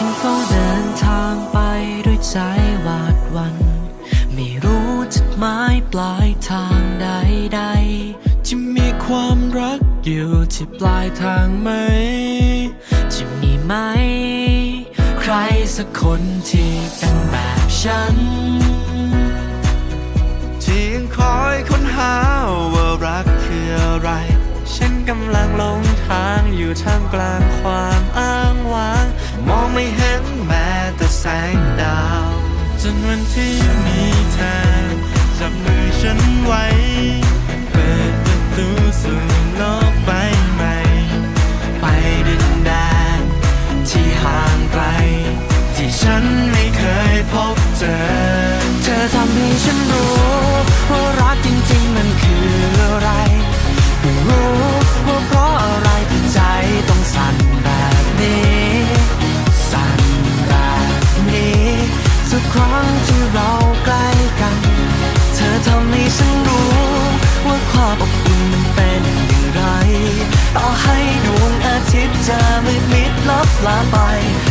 เฝ้าเดินทางไปด้วยใจหวาดวัน ไม่รู้จุดหมายปลายทางใดๆจะมีความรักอยู่ที่ปลายทางไหม จะมีไหม ใครสักคนที่เป็นแบบฉัน ที่ยังคอยค้นหาว่ารักคืออะไร ฉันกำลังหลงทางอยู่ท่ามกลางความ ไม่เห็นแม้แต่แสงดาวจนวันที่มีเธอจับมือฉันไว้ เปิดประตูสู่โลกใบใหม่ ไปดินแดนที่ห่างไกล ที่ฉันไม่เคยพบเจอ ลับลาไป